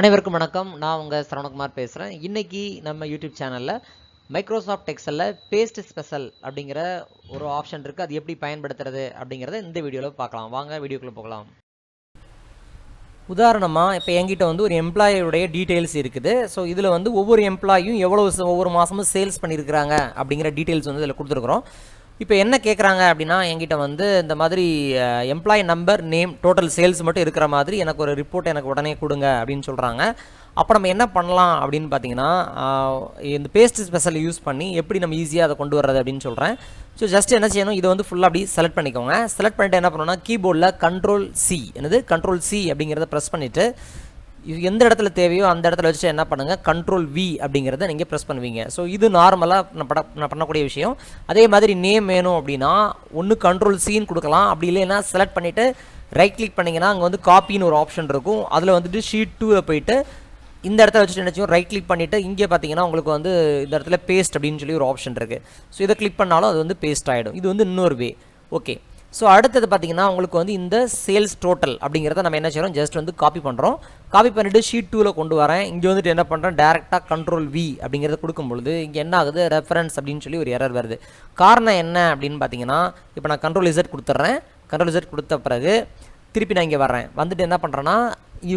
அனைவருக்கும் வணக்கம். நான் உங்கள் சரவணகுமார் பேசுகிறேன் இன்றைக்கி நம்ம யூடியூப் சேனலில் மைக்ரோசாஃப்ட் எக்ஸலில் பேஸ்ட் ஸ்பெஷல் அப்படிங்கிற ஒரு ஆப்ஷன் இருக்குது அது எப்படி பயன்படுத்துறது அப்படிங்கிறத இந்த வீடியோவில் பார்க்கலாம். வாங்க வீடியோக்குள்ளே போகலாம். உதாரணமாக இப்போ என்கிட்ட வந்து ஒரு எம்ப்ளாயியுடைய டீட்டெயில்ஸ் இருக்குது. ஸோ இதில் வந்து ஒவ்வொரு எம்ப்ளாயும் எவ்வளோ ஒவ்வொரு மாதமும் சேல்ஸ் பண்ணியிருக்கிறாங்க அப்படிங்கிற டீட்டெயில்ஸ் வந்து இதில் கொடுத்துருக்குறோம். இப்போ என்ன கேட்குறாங்க அப்படின்னா என்கிட்ட வந்து இந்த மாதிரி employee number name total sales மட்டும் இருக்கிற மாதிரி எனக்கு ஒரு ரிப்போர்ட் எனக்கு உடனே கொடுங்க அப்படின்னு சொல்கிறாங்க அப்போ நம்ம என்ன பண்ணலாம் அப்படின்னு பார்த்தீங்கன்னா இந்த பேஸ்ட் ஸ்பெஷல் யூஸ் பண்ணி எப்படி நம்ம ஈஸியாக அதை கொண்டு வர்றது அப்படின்னு சொல்கிறேன் ஸோ ஜஸ்ட் என்ன செய்யணும் இதை வந்து ஃபுல்லாக அப்படி செலக்ட் பண்ணிக்கோங்க. செலக்ட் பண்ணிட்டு என்ன பண்ணணும்னா கீபோர்டில் கண்ட்ரோல் சி என்னது? கண்ட்ரோல் சி அப்படிங்கிறத ப்ரெஸ் பண்ணிவிட்டு எந்த இடத்துல தேவையோ அந்த இடத்துல வச்சுட்டு என்ன பண்ணுங்கள் கண்ட்ரோல் வி அப்படிங்கிறத நீங்கள் ப்ரெஸ் பண்ணுவீங்க. ஸோ இது நார்மலாக நான் பட நான் பண்ணக்கூடிய விஷயம். அதே மாதிரி நேம் வேணும் அப்படின்னா ஒன்று கண்ட்ரோல் சீன் கொடுக்கலாம். அப்படி இல்லைன்னா செலக்ட் பண்ணிவிட்டு ரைட் கிளிக் பண்ணிங்கன்னா அங்கே வந்து காப்பின்னு ஒரு ஆப்ஷன் இருக்கும். அதில் வந்துட்டு ஷீட் டூவில் போயிட்டு இந்த இடத்துல வச்சுட்டு என்ன ரைட் கிளிக் பண்ணிவிட்டு இங்கே பார்த்தீங்கன்னா உங்களுக்கு வந்து இந்த இடத்துல பேஸ்ட் அப்படின்னு சொல்லி ஒரு ஆப்ஷன் இருக்குது ஸோ இதை கிளிக் பண்ணாலும் அது வந்து பேஸ்ட் ஆகிடும் இது வந்து இன்னொரு வே ஓகே ஸோ அடுத்தது பார்த்தீங்கன்னா உங்களுக்கு வந்து இந்த சேல்ஸ் டோட்டல் அப்படிங்கிறத நம்ம என்ன செய்கிறோம் ஜஸ்ட் வந்து காப்பி பண்ணுறோம் காப்பி பண்ணிவிட்டு ஷீட் டூவில் கொண்டு வரேன். இங்கே வந்துட்டு என்ன பண்ணுறேன் டேரெக்டாக கண்ட்ரோல் வி அப்படிங்கிறத கொடுக்கும்பொழுது இங்கே என்ன ஆகுது? ரெஃபரன்ஸ் அப்படின்னு சொல்லி ஒரு எரர் வருது. காரணம் என்ன அப்படின்னு பார்த்தீங்கன்னா இப்போ நான் கண்ட்ரோல் இசட் கொடுத்துட்றேன். கண்ட்ரோல் இசட் கொடுத்த பிறகு திருப்பி நான் இங்கே வரேன் வந்துட்டு என்ன பண்ணுறேன்னா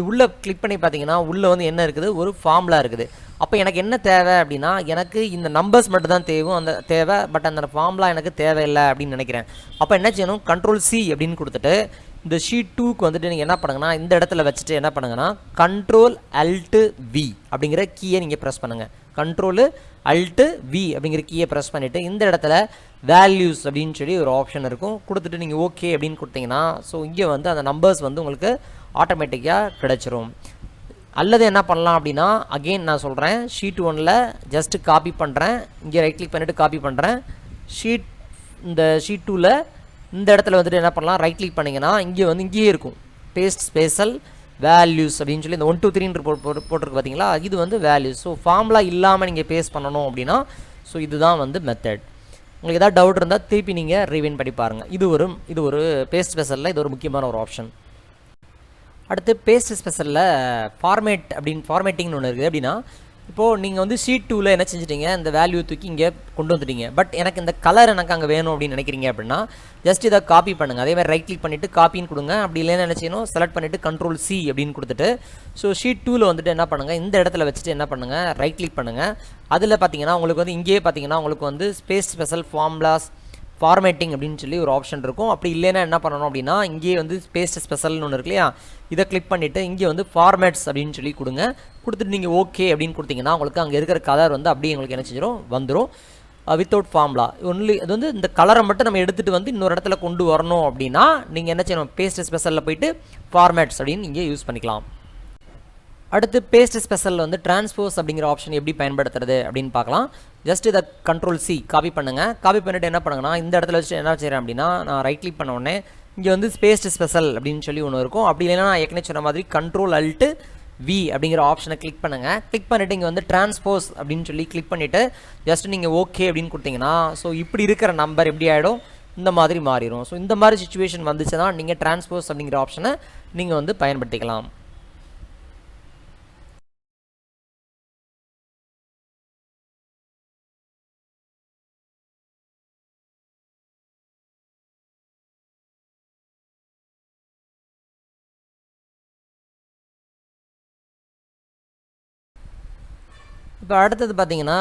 உள்ளே கிளிக் பண்ணி பார்த்தீங்கன்னா உள்ளே வந்து என்ன இருக்குது? ஒரு ஃபார்முலா இருக்குது. அப்போ எனக்கு என்ன தேவை அப்படின்னா எனக்கு இந்த நம்பர்ஸ் மட்டும் தான் தேவை அந்த தேவை பட் அந்த ஃபார்முலா எனக்கு தேவையில்லை அப்படின்னு நினைக்கிறேன். அப்போ என்ன செய்யணும்? கண்ட்ரோல் சி அப்படின்னு கொடுத்துட்டு இந்த ஷீட் டூக்கு வந்துட்டு நீங்கள் என்ன பண்ணுங்கன்னா இந்த இடத்துல வச்சுட்டு என்ன பண்ணுங்கன்னா கண்ட்ரோல் அல்ட்டு வி அப்படிங்கிற கீயை நீங்கள் ப்ரெஸ் பண்ணுங்கள் கண்ட்ரோலு அல்ட்டு வி அப்படிங்கிற கீயை ப்ரெஸ் பண்ணிவிட்டு இந்த இடத்துல வேல்யூஸ் அப்படின்னு சொல்லி ஒரு ஆப்ஷன் இருக்கும். கொடுத்துட்டு நீங்கள் ஓகே அப்படின்னு கொடுத்தீங்கன்னா ஸோ இங்கே வந்து அந்த நம்பர்ஸ் வந்து உங்களுக்கு ஆட்டோமேட்டிக்காக கிடச்சிரும். அல்லது என்ன பண்ணலாம் அப்படின்னா அகெயின் நான் சொல்கிறேன் ஷீட் ஒனில் ஜஸ்ட்டு காப்பி பண்ணுறேன் இங்கே ரைட் கிளிக் பண்ணிவிட்டு காப்பி பண்ணுறேன் ஷீட் இந்த ஷீட் டூவில் இந்த இடத்துல வந்துட்டு என்ன பண்ணலாம்? ரைட் கிளிக் பண்ணிங்கன்னா இங்கே வந்து இங்கேயே இருக்கும். பேஸ்ட் ஸ்பெஷல் வேல்யூஸ் அப்படின்னு சொல்லி இந்த ஒன் டூ த்ரீன்ற போட்டு போட்டிருக்கு பார்த்தீங்களா இது வந்து வேல்யூஸ் ஸோ ஃபார்முலா இல்லாமல் நீங்கள் பேஸ்ட் பண்ணணும் அப்படின்னா ஸோ இதுதான் வந்து மெத்தட் உங்களுக்கு ஏதாவது டவுட் இருந்தால் திருப்பி நீங்கள் ரிவைன் பண்ணி பாருங்கள் இது ஒரு இது ஒரு பேஸ்ட் ஸ்பெஷலில் இது ஒரு முக்கியமான ஒரு ஆப்ஷன் அடுத்து பேஸ்ட் ஸ்பெஷலில் ஃபார்மேட் அப்படின்னு ஃபார்மேட்டிங்னு ஒன்று இருக்குது. அப்படின்னா இப்போது நீங்கள் வந்து ஷீட் டூவில் என்ன செஞ்சிட்டீங்க? இந்த வேல்யூ தூக்கி இங்கே கொண்டு வந்துட்டீங்க. பட் எனக்கு இந்த கலர் எனக்கு அங்கே வேணும் அப்படின்னு நினைக்கிறீங்க அப்படின்னா ஜஸ்ட் இதை காப்பி பண்ணுங்கள் அதே மாதிரி ரைட் கிளிக் பண்ணிவிட்டு காப்பின்னு கொடுங்க. அப்படி இல்லைன்னு என்ன செய்யணும்? செலக்ட் பண்ணிவிட்டு கண்ட்ரோல் சி அப்படின்னு கொடுத்துட்டு ஸோ ஷீட் டூவில் வந்துட்டு என்ன பண்ணுங்கள் இந்த இடத்துல வச்சுட்டு என்ன பண்ணுங்கள் ரைட் கிளிக் பண்ணுங்கள் அதில் பார்த்தீங்கன்னா உங்களுக்கு வந்து இங்கேயே பார்த்தீங்கன்னா உங்களுக்கு வந்து ஸ்பேஸ் ஸ்பெஷல் ஃபார்ம்லாஸ் ஃபார்மேட்டிங் அப்படின்னு சொல்லி ஒரு ஆப்ஷன் இருக்கும். அப்படி இல்லைன்னா என்ன பண்ணணும் அப்படின்னா இங்கேயே வந்து பேஸ்ட் ஸ்பெஷல்னு ஒன்று இருக்கு இல்லையா? இதை கிளிக் பண்ணிவிட்டு இங்கே வந்து ஃபார்மேட்ஸ் அப்படின்னு சொல்லி கொடுங்க. கொடுத்துட்டு நீங்கள் ஓகே அப்படின்னு கொடுத்தீங்கன்னா உங்களுக்கு அங்கே இருக்கிற கலர் வந்து அப்படியே உங்களுக்கு என்ன செஞ்சிடும் வந்துடும் வித்தவுட் uh, ஃபார்முலா ஒன்லி அது வந்து இந்த கலரை மட்டும் நம்ம எடுத்துகிட்டு வந்து இன்னொரு இடத்துல கொண்டு வரணும் அப்படின்னா நீங்கள் என்ன செய்யணும்? பேஸ்ட் ஸ்பெஷலில் போயிட்டு ஃபார்மேட்ஸ் அப்படின்னு நீங்கள் யூஸ் பண்ணிக்கலாம். அடுத்து பேஸ்ட் ஸ்பெஷலில் வந்து டிரான்ஸ்போஸ் அப்படிங்கிற ஆப்ஷன் எப்படி பயன்படுத்துறது அப்படின்னு பார்க்கலாம். ஜஸ்ட் இதை கண்ட்ரோல் சி காப்பி பண்ணுங்கள் காப்பி பண்ணிவிட்டு என்ன பண்ணுங்கன்னா இந்த இடத்துல வச்சு என்ன செய்கிறேன் அப்படின்னா நான் ரைட் கிளிக் பண்ண உடனே இங்கே வந்து ஸ்பேஸ்ட் ஸ்பெஷல் அப்படின்னு சொல்லி ஒன்று இருக்கும். அப்படி இல்லைன்னா நான் ஏற்கனவே சொன்ன மாதிரி கண்ட்ரோல் அல்ட்டு வி அப்படிங்கிற ஆப்ஷனை கிளிக் பண்ணுங்கள் கிளிக் பண்ணிவிட்டு இங்கே வந்து டிரான்ஸ்போஸ் அப்படின்னு சொல்லி கிளிக் பண்ணிவிட்டு ஜஸ்ட் நீங்கள் ஓகே அப்படின்னு கொடுத்தீங்கன்னா ஸோ இப்படி இருக்கிற நம்பர் எப்படி ஆகிடும் இந்த மாதிரி மாறிடும். ஸோ இந்த மாதிரி சுச்சுவேஷன் வந்துச்சுன்னா நீங்கள் டிரான்ஸ்போஸ் அப்படிங்கிற ஆப்ஷனை நீங்கள் வந்து பயன்படுத்திக்கலாம். இப்போ அடுத்தது பார்த்தீங்கன்னா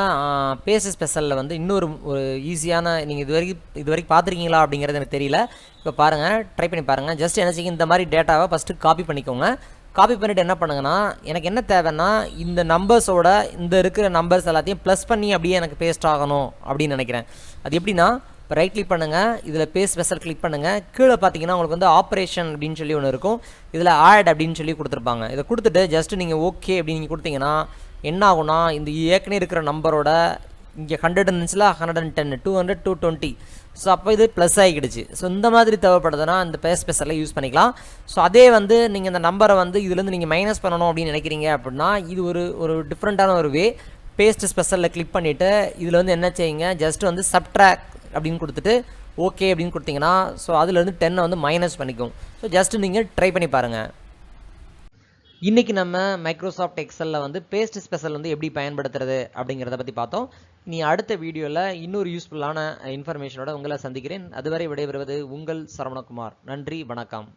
பேச ஸ்பெஷலில் வந்து இன்னொரு ஒரு ஈஸியான நீங்கள் இது வரைக்கும் இது வரைக்கும் பார்த்துருக்கீங்களா அப்படிங்கிறது எனக்கு தெரியல. இப்போ பாருங்கள் ட்ரை பண்ணி பாருங்கள் ஜஸ்ட் என்ன செய்யுங்க இந்த மாதிரி டேட்டாவை ஃபஸ்ட்டு காப்பி பண்ணிக்கோங்க. காப்பி பண்ணிவிட்டு என்ன பண்ணுங்கன்னா எனக்கு என்ன தேவைன்னா இந்த நம்பர்ஸோட இந்த இருக்கிற நம்பர்ஸ் எல்லாத்தையும் ப்ளஸ் பண்ணி அப்படியே எனக்கு பேஸ்ட் ஆகணும் அப்படின்னு நினைக்கிறேன். அது எப்படின்னா இப்போ ரைட் கிளிக் பண்ணுங்கள் இதில் பேஸ் ஸ்பெஷல் கிளிக் பண்ணுங்கள் கீழே பார்த்தீங்கன்னா உங்களுக்கு வந்து ஆப்ரேஷன் அப்படின்னு சொல்லி ஒன்று இருக்கும். இதில் ஆட் அப்படின்னு சொல்லி கொடுத்துருப்பாங்க. இதை கொடுத்துட்டு ஜஸ்ட் நீங்கள் ஓகே அப்படின்னு நீங்கள் கொடுத்தீங்கன்னா என்ன ஆகும்னா இந்த ஏற்கனவே இருக்கிற நம்பரோட இங்கே ஹண்ட்ரட் இருந்துச்சுல hundred and ten two hundred two twenty so அப்போ இது ப்ளஸ் ஆகிடுச்சு ஸோ இந்த மாதிரி தேவைப்படுதுன்னா இந்த பேஸ் ஸ்பெஷலாக யூஸ் பண்ணிக்கலாம். ஸோ அதே வந்து நீங்கள் இந்த நம்பரை வந்து இதுலேருந்து நீங்கள் மைனஸ் பண்ணணும் அப்படின்னு நினைக்கிறீங்க அப்படின்னா இது ஒரு ஒரு டிஃப்ரெண்ட்டான ஒரு வே பேஸ்ட் ஸ்பெஷலில் கிளிக் பண்ணிவிட்டு இதில் வந்து என்ன செய்யுங்க ஜஸ்ட் வந்து சப்ட்ராக் அப்படின்னு கொடுத்துட்டு ஓகே அப்படின்னு கொடுத்தீங்கன்னா ஸோ அதுலேருந்து டென்னை வந்து மைனஸ் பண்ணிக்கும். ஸோ ஜஸ்ட் நீங்கள் ட்ரை பண்ணி பாருங்கள் இன்றைக்கி நம்ம மைக்ரோசாஃப்ட் எக்ஸலில் வந்து பேஸ்ட் ஸ்பெஷல் வந்து எப்படி பயன்படுத்துறது அப்படிங்கிறத பற்றி பார்த்தோம். நீ அடுத்த வீடியோவில் இன்னொரு யூஸ்ஃபுல்லான இன்ஃபர்மேஷனோட உங்களை சந்திக்கிறேன். அதுவரை விடைபெறுவது உங்கள் சரவணகுமார். நன்றி வணக்கம்.